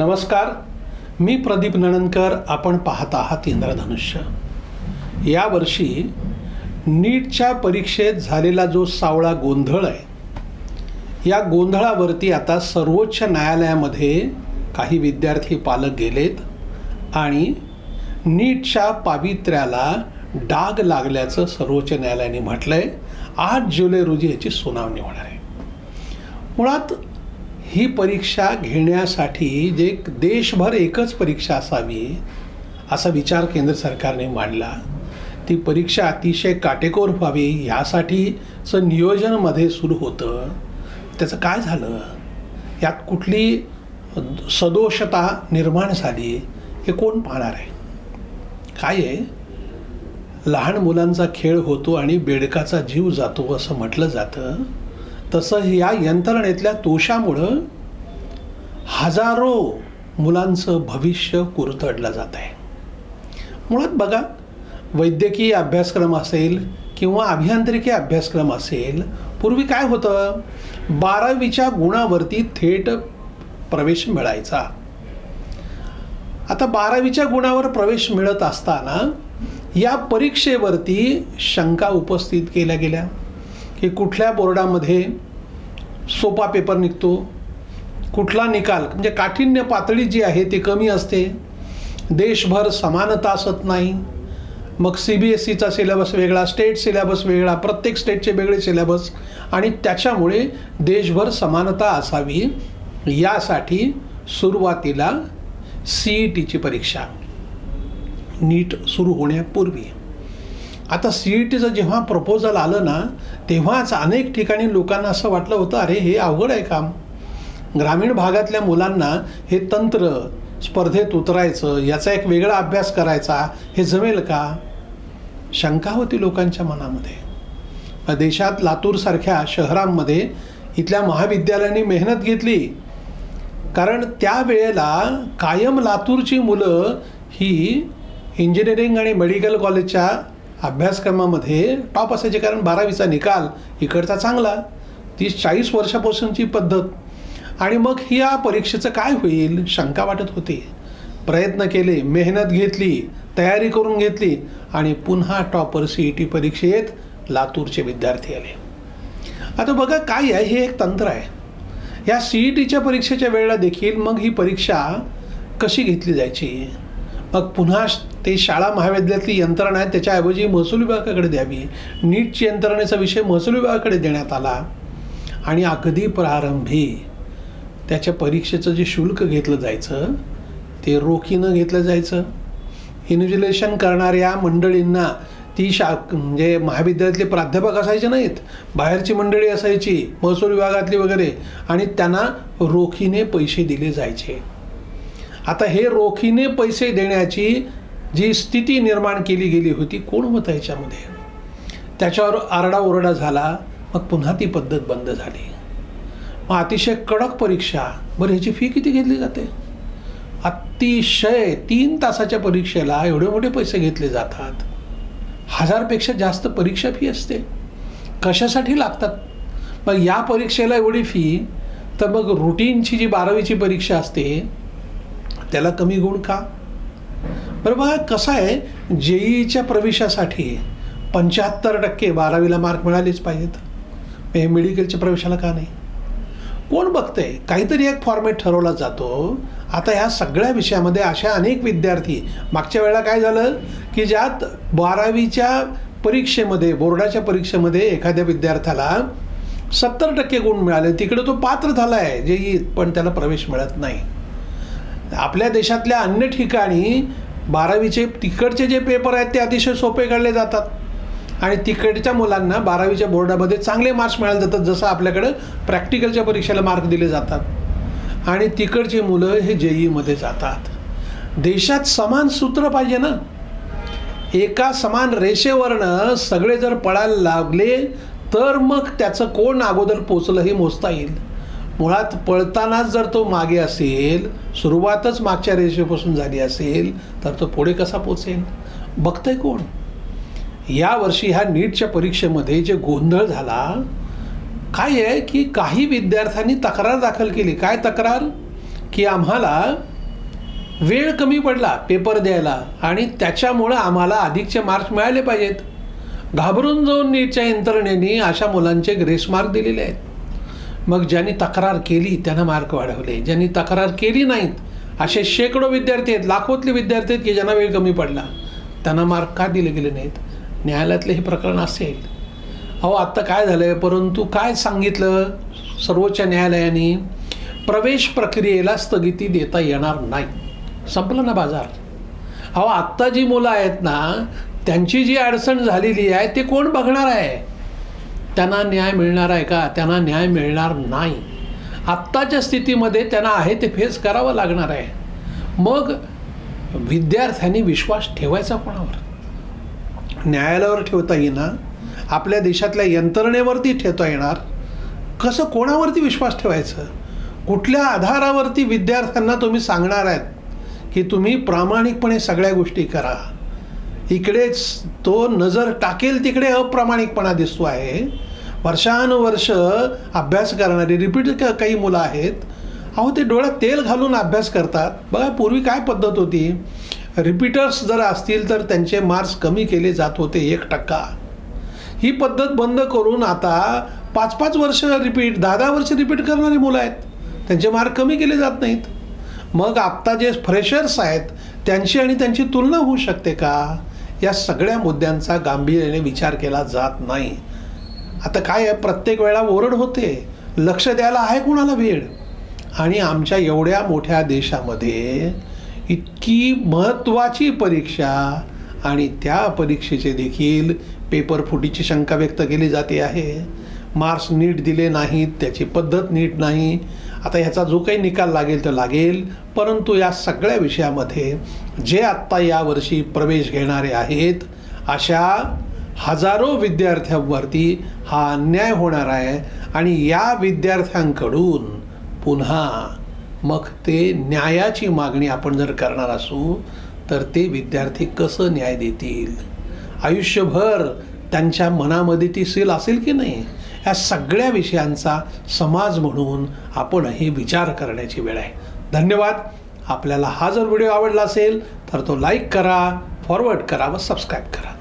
नमस्कार. मी प्रदीप नणनकर आपण पाहत आहात इंद्रधनुष्य. यावर्षी नीटच्या परीक्षेत झालेला जो सावळा गोंधळ आहे या गोंधळावरती आता सर्वोच्च न्यायालयामध्ये काही विद्यार्थी पालक गेलेत आणि नीटच्या पावित्र्याला डाग लागल्याचं सर्वोच्च न्यायालयाने म्हटलं आहे आठ जुलै रोजी याची सुनावणी होणार आहे. मुळात ही परीक्षा घेण्यासाठी जे देशभर एकच परीक्षा असावी असा विचार केंद्र सरकारने मांडला. ती परीक्षा अतिशय काटेकोर व्हावी ह्यासाठीचं नियोजनमध्ये सुरू होतं. त्याचं काय झालं? यात कुठली सदोषता निर्माण झाली हे कोण पाहणार आहे? काय आहे? लहान मुलांचा खेळ होतो आणि बेडकाचा जीव जातो असं म्हटलं जातं. तसं या यंत्रणेतल्या दोषामुळं हजारो मुलांचं भविष्य कुरतडलं जात आहे. मुळात बघा वैद्यकीय अभ्यासक्रम असेल किंवा अभियांत्रिकी अभ्यासक्रम असेल पूर्वी काय होतं? बारावीच्या गुणावरती थेट प्रवेश मिळायचा. आता बारावीच्या गुणावर प्रवेश मिळत असताना या परीक्षेवरती शंका उपस्थित केल्या गेल्या. की कुठल्या बोर्डामध्ये सोपा पेपर निघतो कुठला निकाल म्हणजे काठिण्य पातळी जी आहे ती कमी असते देशभर समानता असत नाही मग सी बी एस सीचा सिलेबस वेगळा स्टेट सिलेबस वेगळा प्रत्येक स्टेटचे वेगळे सिलेबस आणि त्याच्यामुळे देशभर समानता असावी यासाठी सुरुवातीला सी ई टीची परीक्षा नीट सुरू होण्यापूर्वी. आता सी ई टीचं जेव्हा प्रपोजल आलं ना तेव्हाच अनेक ठिकाणी लोकांना असं वाटलं होतं अरे हे अवघड आहे काम. ग्रामीण भागातल्या मुलांना हे तंत्र स्पर्धेत उतरायचं याचा एक वेगळा अभ्यास करायचा हे जमेल का? शंका होती लोकांच्या मनामध्ये. देशात लातूरसारख्या शहरांमध्ये इथल्या महाविद्यालयांनी मेहनत घेतली. कारण त्यावेळेला कायम लातूरची मुलं ही इंजिनिअरिंग आणि मेडिकल कॉलेजच्या अभ्यासक्रमामध्ये टॉप असायचे कारण बारावीचा निकाल इकडचा चांगला. तीस चाळीस वर्षापासूनची पद्धत. आणि मग ह्या या परीक्षेचं काय होईल? शंका वाटत होती. प्रयत्न केले मेहनत घेतली तयारी करून घेतली आणि पुन्हा टॉपर सी ई टी परीक्षेत लातूरचे विद्यार्थी आले. आता बघा काय आहे? हे एक तंत्र आहे. या सी ई टीच्या परीक्षेच्या वेळेला देखील मग ही परीक्षा कशी घेतली जायची? मग पुन्हा ते शाळा महाविद्यालयातली यंत्रणा आहे त्याच्याऐवजी महसूल विभागाकडे द्यावी. नीटची यंत्रणेचा विषय महसूल विभागाकडे देण्यात आला. आणि अगदी प्रारंभी त्याच्या परीक्षेचं जे शुल्क घेतलं जायचं ते रोखीनं घेतलं जायचं. इन्व्हिजिलेशन करणाऱ्या मंडळींना ती शा म्हणजे महाविद्यालयातले प्राध्यापक असायचे नाहीत. बाहेरची मंडळी असायची महसूल विभागातली वगैरे. आणि त्यांना रोखीने पैसे दिले जायचे. आता हे रोखीने पैसे देण्याची जी स्थिती निर्माण केली गेली होती कोण होतं याच्यामध्ये? त्याच्यावर आरडाओरडा झाला मग पुन्हा ती पद्धत बंद झाली. मग अतिशय कडक परीक्षा बरं ह्याची फी किती घेतली जाते? अतिशय तीन तासाच्या परीक्षेला एवढे मोठे पैसे घेतले जातात. हजारपेक्षा जास्त परीक्षा फी असते. कशासाठी लागतात? मग या परीक्षेला एवढी फी तर मग रुटीनची जी बारावीची परीक्षा असते त्याला कमी गुण का? बरं बघा कसं आहे जेईच्या प्रवेशासाठी पंच्याहत्तर टक्के बारावीला मार्क मिळालेच पाहिजेत. हे मेडिकलच्या प्रवेशाला का नाही? कोण बघतंय? काहीतरी एक फॉर्मॅट ठरवला जातो. आता ह्या सगळ्या विषयामध्ये अशा अनेक विद्यार्थी मागच्या वेळेला काय झालं की ज्यात बारावीच्या परीक्षेमध्ये बोर्डाच्या परीक्षेमध्ये एखाद्या विद्यार्थ्याला सत्तर टक्के गुण मिळाले. तिकडे तो पात्र झाला आहे जे पण त्याला प्रवेश मिळत नाही. आपल्या देशातल्या अन्य ठिकाणी बारावीचे तिकडचे जे पेपर आहेत ते अतिशय सोपे काढले जातात. आणि तिकडच्या मुलांना बारावीच्या बोर्डामध्ये चांगले मार्क्स मिळाले जातात जसं आपल्याकडं प्रॅक्टिकलच्या परीक्षेला मार्क दिले जातात. आणि तिकडची मुलं हे जेईमध्ये जातात. देशात समान सूत्र पाहिजे ना? एका समान रेषेवरनं सगळे जर पळायला लागले तर मग त्याचं कोण अगोदर पोचलं हे मोजता येईल. मुळात पळतानाच जर तो मागे असेल सुरुवातच मागच्या रेषेपासून झाली असेल तर तो पुढे कसा पोचेल? बघतंय कोण? यावर्षी ह्या नीटच्या परीक्षेमध्ये जे गोंधळ झाला काय आहे की काही विद्यार्थ्यांनी तक्रार दाखल केली. काय तक्रार? की आम्हाला वेळ कमी पडला पेपर द्यायला आणि त्याच्यामुळं आम्हाला अधिकचे मार्क्स मिळाले पाहिजेत. घाबरून जाऊन नीटच्या यंत्रणेने अशा मुलांचे ग्रेस मार्क दिलेले आहेत. मग ज्यांनी तक्रार केली त्यांना मार्क वाढवले. ज्यांनी तक्रार केली नाहीत असे शेकडो विद्यार्थी आहेत लाखोतले विद्यार्थी आहेत की ज्यांना वेळ कमी पडला. त्यांना मार्क का दिले गेले नाहीत? न्यायालयातलं हे प्रकरण असेल. अहो आत्ता काय झालं आहे परंतु काय सांगितलं सर्वोच्च न्यायालयाने? प्रवेश प्रक्रियेला स्थगिती देता येणार नाही. संपलं ना बाजार. अहो आत्ता जी मुलं आहेत ना त्यांची जी अडचण झालेली आहे ते कोण बघणार आहे? त्यांना न्याय मिळणार आहे का? त्यांना न्याय मिळणार नाही. आत्ताच्या स्थितीमध्ये त्यांना आहे ते फेस करावं लागणार आहे. मग विद्यार्थ्यांनी विश्वास ठेवायचा कोणावर? न्यायालयावर ठेवता येईना आपल्या देशातल्या यंत्रणेवरती ठेवता येणार. कसं कोणावरती विश्वास ठेवायचं? कुठल्या आधारावरती विद्यार्थ्यांना तुम्ही सांगणार आहेत की तुम्ही प्रामाणिकपणे सगळ्या गोष्टी करा? इकडेच तो नजर टाकेल तिकडे अप्रामाणिकपणा दिसतो आहे. वर्षानुवर्ष अभ्यास करणारी रिपीट काही मुलं आहेत. अहो ते डोळ्यात तेल घालून अभ्यास करतात. बघा पूर्वी काय पद्धत होती? रिपीटर्स जर असतील तर त्यांचे मार्क्स कमी केले जात होते एक टक्का. ही पद्धत बंद करून आता पाच पाच वर्ष रिपीट दहा दहा वर्ष रिपीट करणारी मुलं आहेत. त्यांचे मार्क कमी केले जात नाहीत. मग आत्ता जे फ्रेशर्स आहेत त्यांची आणि त्यांची तुलना होऊ शकते का? या सगळ्या मुद्द्यांचा गांभीर्याने विचार केला जात नाही. आता काय आहे? प्रत्येक वेळा ओरड होते. लक्ष द्यायला आहे कुणाला वेळ? आणि आमच्या एवढ्या मोठ्या देशामध्ये इतकी महत्त्वाची परीक्षा आणि त्या परीक्षेचे देखील पेपर फुटीची शंका व्यक्त केली जाते आहे. मार्क्स नीट दिले नाहीत त्याची पद्धत नीट नाही. आता ह्याचा जो काही निकाल लागेल तो लागेल. परंतु या सगळ्या विषयामध्ये जे आत्ता यावर्षी प्रवेश घेणारे आहेत अशा हजारो विद्यार्थ्यांवरती हा अन्याय होणार आहे आणि या विद्यार्थ्यांकडून पुन्हा मग ते न्यायाची मागणी आपण जर करणार असू तर ते विद्यार्थी कसं न्याय देतील? आयुष्यभर त्यांच्या मनामध्ये ती सील असेल की नाही? या सगळ्या विषयांचा समाज म्हणून आपणही विचार करण्याची वेळ आहे. धन्यवाद. आपल्याला हा जर व्हिडिओ आवडला असेल तर तो लाईक करा फॉरवर्ड करा व सबस्क्राईब करा.